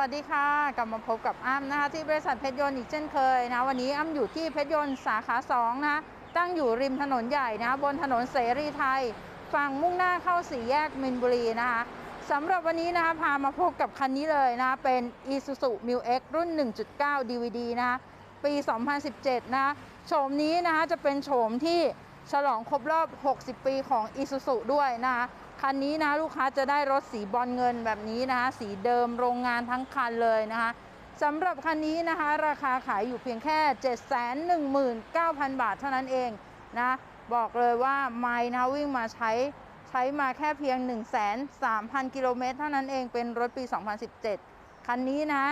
วัสดีค่ะ กลับมาพบกับอ้ำนะคะที่บริษัทเพชรยนต์อีกเช่นเคยนะวันนี้อ้ำอยู่ที่เพชรยนต์สาขา2นะตั้งอยู่ริมถนนใหญ่นะบนถนนเสรีไทยฝั่งมุ่งหน้าเข้าสี่แยกมินบุรีนะคะสำหรับวันนี้นะคะพามาพบกับคันนี้เลยนะเป็น Isuzu m u X รุ่น 1.9 DVD นะคะปี 2017 นะโฉมนี้นะคะจะเป็นโฉมที่ ฉลองครบรอบ 60 ปีของ Isuzu ด้วยนะคะคันนี้นะลูกค้าจะได้รถสีบอลเงินแบบนี้นะคะสีเดิมโรงงานทั้งคันเลยนะคะสำหรับคันนี้นะคะ ราคาขายอยู่เพียงแค่ 719,000 บาทเท่านั้นเองนะบอกเลยว่าไม่นะวิ่งมาใช้ใช้มาแค่เพียง 13,000 กิโลเมตรเท่านั้นเองเป็นรถปี 2017 คันนี้นะ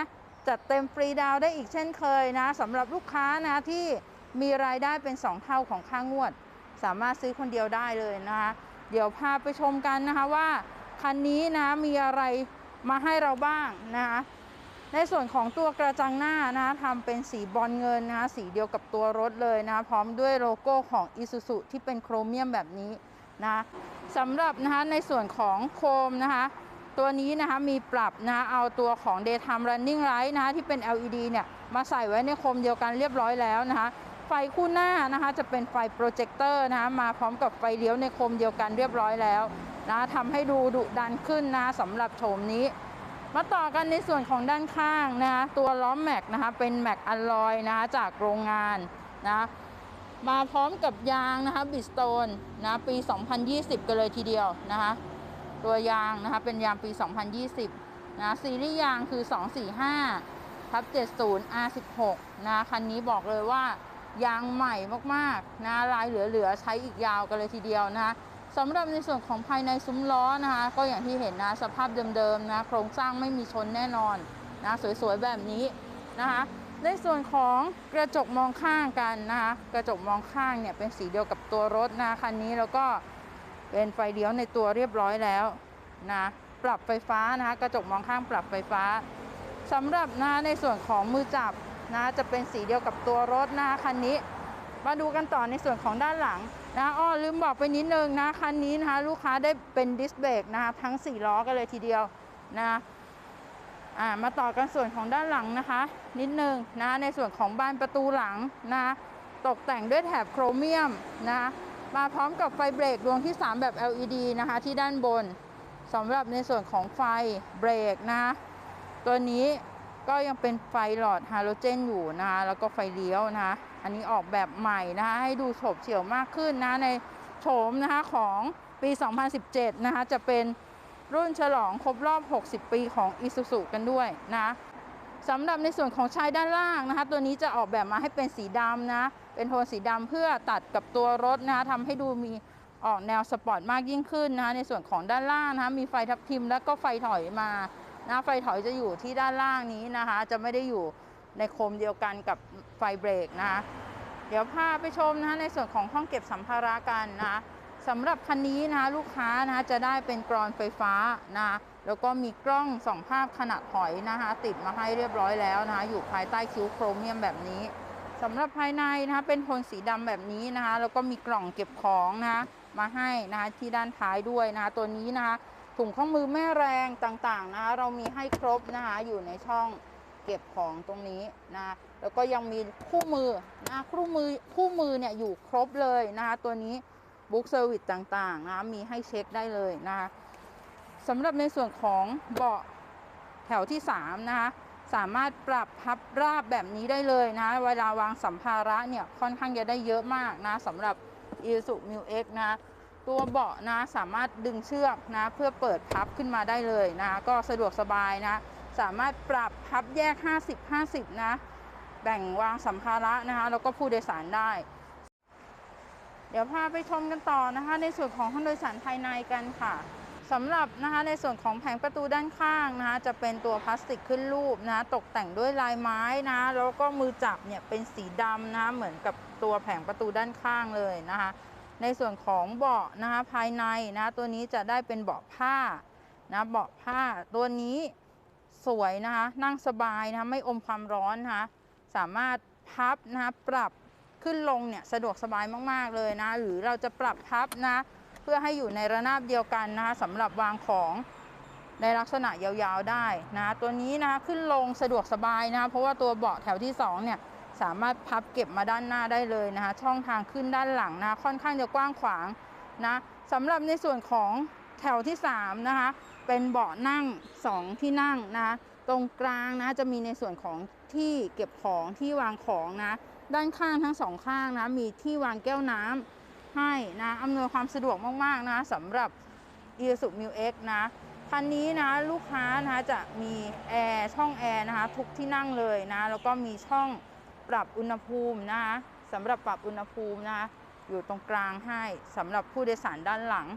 จัดเต็มฟรีดาวได้อีกเช่นเคยนะสำหรับลูกค้านะที่มีรายได้เป็น 2 เท่าของค่างวด สามารถซื้อคนเดียวได้เลยนะคะ เดี๋ยวพาไปชมกันนะคะว่าคันนี้นะมีอะไรมาให้เราบ้างนะคะในส่วนของตัวกระจังหน้านะคะทำเป็นสีบอลเงินนะคะสีเดียวกับตัวรถเลยนะคะพร้อมด้วยโลโก้ของ Isuzu ที่เป็นโครเมียมแบบนี้นะสำหรับนะคะในส่วนของโคมนะคะตัวนี้นะคะมีปรับนะคะเอาตัวของ Daytime Running Light นะคะที่เป็น LED เนี่ยมาใส่ไว้ในโคมเดียวกันเรียบร้อยแล้วนะคะ ไฟคู่หน้านะคะจะเป็นไฟโปรเจคเตอร์นะคะมาพร้อมกับไฟเลี้ยวในโคมเดียวกันเรียบร้อยแล้วนะทำให้ดูดุดันขึ้นนะสำหรับโฉมนี้ มาต่อกันในส่วนของด้านข้างนะคะตัวล้อแม็กนะคะเป็นแม็กอลลอยนะคะจากโรงงานนะมาพร้อมกับยางนะคะบิสโตนนะปี 2020 กันเลยทีเดียวนะคะตัวยางนะคะเป็นยางปี 2020นะซีรีส์ยางคือ 245ทับ70 R16 นะคันนี้บอกเลยว่า ยางใหม่มากๆนะลายเหลือๆใช้อีกยาวกันเลยทีเดียวนะคะสำหรับในส่วนของภายในซุ้มล้อนะคะ ก็อย่างที่เห็นนะสภาพเดิมๆนะโครงสร้างไม่มีชนแน่นอนนะสวยๆแบบนี้นะคะในส่วนของกระจกมองข้างกันนะคะกระจกมองข้างเนี่ยเป็นสีเดียวกับตัวรถนะคันนี้แล้วก็เป็นไฟเลี้ยวในตัวเรียบร้อยแล้วนะปรับไฟฟ้านะคะกระจกมองข้างปรับไฟฟ้าสำหรับนะในส่วนของมือจับ นะจะเป็นสีเดียวกับตัวรถนะคะคันนี้ มาดูกันต่อในส่วนของด้านหลังนะอ้อลืมบอกไปนิดนึงนะคันนี้นะคะลูกค้าได้เป็นดิสเบรกนะคะทั้ง 4 ล้อกันเลยทีเดียวนะอ่ามาต่อกันส่วนของด้านหลังนะคะ นิดนึงนะในส่วนของบานประตูหลังนะตกแต่งด้วยแถบโครเมียมนะมาพร้อมกับไฟเบรกดวงที่ 3 แบบ LED นะคะที่ด้านบนสำหรับในส่วนของไฟเบรกนะตัวนี้ ก็ยังเป็นไฟหลอดฮาโลเจนอยู่นะคะแล้วก็ไฟเลี้ยวนะคะอันนี้ออกแบบใหม่นะคะให้ดูโฉบเฉี่ยวมากขึ้นนะในโฉมนะคะของปี 2017 นะคะจะเป็นรุ่นฉลองครบรอบ 60 ปีของ Isuzu กันด้วยนะสำหรับในส่วนของชายด้านล่างนะคะ ตัวนี้จะออกแบบมาให้เป็นสีดำนะ เป็นโทนสีดำเพื่อตัดกับตัวรถนะคะทำให้ดูมีออกแนวสปอร์ตมากยิ่งขึ้นนะคะในส่วนของด้านล่างนะคะมีไฟทับทิมแล้วก็ไฟถอยมา นะไฟถอยจะอยู่ที่ด้านล่างนี้นะคะ จะไม่ได้อยู่ในโคมเดียวกันกับไฟเบรกนะคะเดี๋ยวพาไปชมนะคะในส่วนของห้องเก็บสัมภาระกันนะะสำหรับคันนี้นะคะลูกค้านะคะจะได้เป็นกรอนไฟฟ้านะแล้วก็มีกล้องส่องภาพขนาดหอยนะคะติดมาให้เรียบร้อยแล้วนะคะอยู่ภายใต้คิ้วโครเมียมแบบนี้สำหรับภายในนะคะเป็นโทนสีดำแบบนี้นะคะแล้วก็มีกล่องเก็บของนะคะมาให้นะคะที่ด้านท้ายด้วยนะคะตัวนี้นะคะ ถุงข้อมือแม่แรงต่างๆนะคะเรามีให้ครบนะคะอยู่ในช่องเก็บของตรงนี้นะแล้วก็ยังมีคู่มือนะคู่มือคู่มือเนี่ยอยู่ครบเลยนะคะตัวนี้บุ๊กเซอร์วิสต่างๆนะมีให้เช็คได้เลยนะคะสำหรับในส่วนของเบาะแถวที่3นะคะสามารถปรับพับราบแบบนี้ได้เลยนะ เวลาวางสัมภาระเนี่ยค่อนข้างจะได้เยอะมากนะสำหรับ i s u m u X นะ ตัวเบาะนะสามารถดึงเชือกนะเพื่อเปิดพับขึ้นมาได้เลยนะก็สะดวกสบายนะสามารถปรับพับแยก 50 50 นะแบ่งวางสัมภาระนะคะแล้วก็ผู้โดยสารได้ เดี๋ยวพาไปชมกันต่อนะคะ ในส่วนของห้องโดยสารภายในกันค่ะสำหรับนะคะในส่วนของแผงประตูด้านข้างนะคะจะเป็นตัวพลาสติกขึ้นรูปนะตกแต่งด้วยลายไม้นะแล้วก็มือจับเนี่ยเป็นสีดำนะเหมือนกับตัวแผงประตูด้านข้างเลยนะคะ ในส่วนของเบาะนะคะภายในนะตัวนี้จะได้เป็นเบาะผ้านะเบาะผ้าตัวนี้สวยนะคะนั่งสบายนะคะไม่อมความร้อนนะคะสามารถพับนะคะปรับขึ้นลงเนี่ยสะดวกสบายมากๆเลยนะหรือเราจะปรับพับนะเพื่อให้อยู่ในระนาบเดียวกันนะคะสำหรับวางของในลักษณะยาวๆได้นะตัวนี้นะขึ้นลงสะดวกสบายนะเพราะว่าตัวเบาะแถวที่สองเนี่ย สามารถพับเก็บมาด้านหน้าได้เลยนะคะ ช่องทางขึ้นด้านหลังนะค่อนข้างจะกว้างขวางนะสำหรับในส่วนของแถวที่3นะคะเป็นเบาะนั่ง 2 ที่นั่งนะตรงกลางนะจะมีในส่วนของที่เก็บของที่วางของนะด้านข้างทั้งสองข้างนะมีที่วางแก้วน้ำให้นะอำนวยความสะดวกมากๆนะสำหรับ i s u m u x นะคันนี้นะลูกค้านะะจะมีแอร์ช่องแอร์นะคะทุกที่นั่งเลยนะแล้วก็มีช่อง ปรับอุณหภูมินะคะสำหรับปรับอุณหภูมินะคะอยู่ตรงกลางให้สำหรับผู้โดยสารด้านหลัง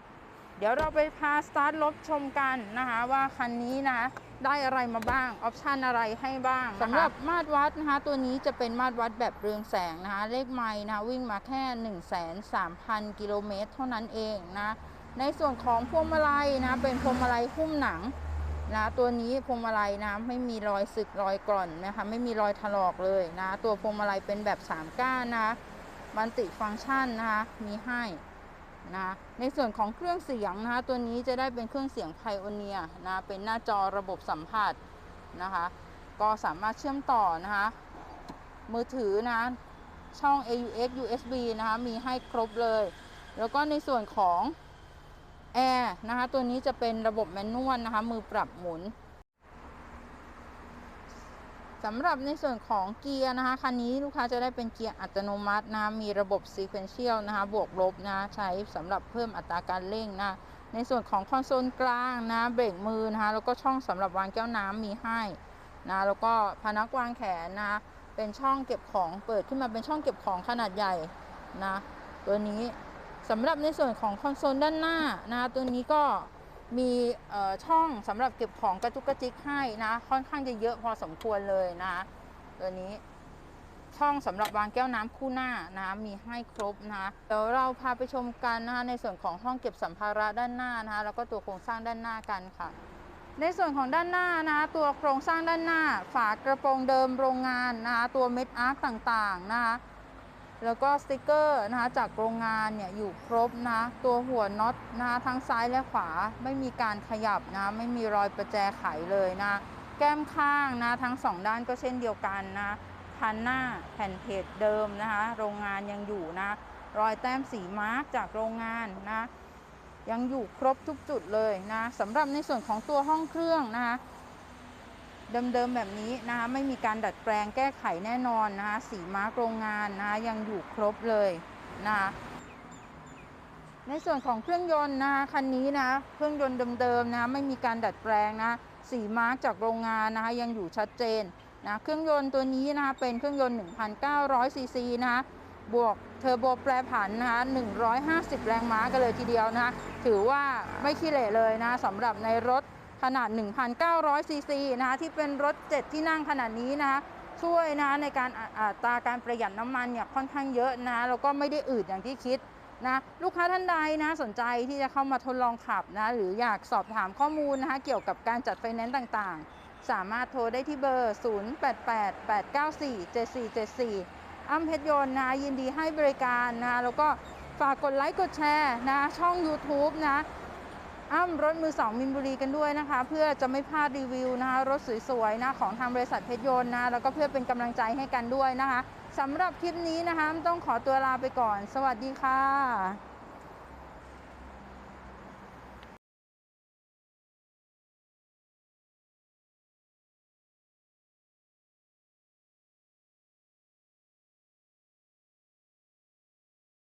เดี๋ยวเราไปพาสตาร์ทรถชมกันนะคะว่าคันนี้นะได้อะไรมาบ้าง ออปชันอะไรให้บ้างสำหรับมาตรวัดนะคะ ตัวนี้จะเป็นมาตรวัดแบบเรืองแสงนะคะ เลขไมล์นะคะวิ่งมาแค่ 1 3 0 0 0กิโลเมตรเท่านั้นเองนะ ในส่วนของพวงมาลัยนะ เป็นพวงมาลัยหุ้มหนัง นะตัวนี้พวงมาลัยนะไม่มีรอยสึกรอยกร่อนนะคะไม่มีรอยถลอกเลยนะ ตัวพวงมาลัยเป็นแบบ 3 ก้านนะคะบันติฟังก์ชันนะคะมีให้นะในส่วนของเครื่องเสียงนะคะตัวนี้จะได้เป็นเครื่องเสียงไพโอเนียนะเป็นหน้าจอระบบสัมผัสนะคะก็สามารถเชื่อมต่อนะคะมือถือนะช่อง AUX USB นะคะมีให้ครบเลย แล้วก็ในส่วนของ แอร์นะคะตัวนี้จะเป็นระบบแมนนวลนะคะ มือปรับหมุนสำหรับในส่วนของเกียร์นะคะคันนี้ลูกค้าจะได้เป็นเกียร์อัตโนมัตินะมีระบบ sequential นะคะบวกลบนะใช้สำหรับเพิ่มอัตราการเร่งนะในส่วนของคอนโซลกลางนะเบรกมือนะคะแล้วก็ช่องสำหรับวางแก้วน้ำมีให้นะแล้วก็พนักวางแขนนะเป็นช่องเก็บของเปิดขึ้นมาเป็นช่องเก็บของขนาดใหญ่นะตัวนี้ สำหรับในส่วนของคอนโซลด้านหน้านะตัวนี้ก็มีช่องสำหรับเก็บของกระจุกกระจิกให้นะ ค่อนข้างจะเยอะพอสมควรเลยนะตัวนี้ช่องสำหรับวางแก้วน้ำคู่หน้านะมีให้ครบนะเดี๋ยวเราพาไปชมกันนะคะในส่วนของห้องเก็บสัมภาระด้านหน้านะคะแล้วก็ตัวโครงสร้างด้านหน้ากันค่ะ ในส่วนของด้านหน้านะตัวโครงสร้างด้านหน้า ฝากระโปรงเดิมโรงงานนะตัวเม็ดอาร์คต่างๆนะคะ แล้วก็สติกเกอร์นะคะจากโรงงานเนี่ยอยู่ครบนะตัวหัวน็อตนะคะทั้งซ้ายและขวาไม่มีการขยับนะไม่มีรอยประแจไขเลยนะแก้มข้างนะทั้งสองด้านก็เช่นเดียวกันนะคันหน้าแผ่นเพจเดิมนะคะโรงงานยังอยู่นะรอยแต้มสีมาร์กจากโรงงานนะยังอยู่ครบทุกจุดเลยนะสำหรับในส่วนของตัวห้องเครื่องนะคะ เดิมๆแบบนี้นะคะไม่มีการดัดแปลงแก้ไขแน่นอนนะคะสีมาร์กโรงงานนะคะยังอยู่ครบเลยนะคะในส่วนของเครื่องยนต์นะคะคันนี้นะเครื่องยนต์เดิมๆนะไม่มีการดัดแปลงนะสีมาร์กจากโรงงานนะคะยังอยู่ชัดเจนนะเครื่องยนต์ตัวนี้นะคะเป็นเครื่องยนต์ 1,900 ซีซีนะคะบวกเทอร์โบแปรผันนะคะ150 แรงม้ากันเลยทีเดียวนะคะถือว่าไม่ขี้เหร่เลยนะสำหรับในรถ ขนาด 1,900 ซีซีนะคะที่เป็นรถ 7 ที่นั่งขนาดนี้นะคะช่วยนะในการอ่าอัตราการประหยัดน้ำมันเนี่ยค่อนข้างเยอะนะแล้วก็ไม่ได้อืดอย่างที่คิดนะลูกค้าท่านใดนะสนใจที่จะเข้ามาทดลองขับนะหรืออยากสอบถามข้อมูลนะคะเกี่ยวกับการจัดไฟแนนซ์ต่างๆ สามารถโทรได้ที่เบอร์ 0888947474 อ้ำเพชรยนต์นะยินดีให้บริการนะแล้วก็ฝากกดไลค์กดแชร์นะช่อง YouTube นะ อ้ำรถมือสองมินบุรีกันด้วยนะคะ เพื่อจะไม่พลาดรีวิวนะคะ รถสวยๆนะของทางบริษัทเพชรยนต์นะแล้วก็เพื่อเป็นกำลังใจให้กันด้วยนะคะสำหรับคลิปนี้นะคะต้องขอตัวลาไปก่อน สวัสดีค่ะ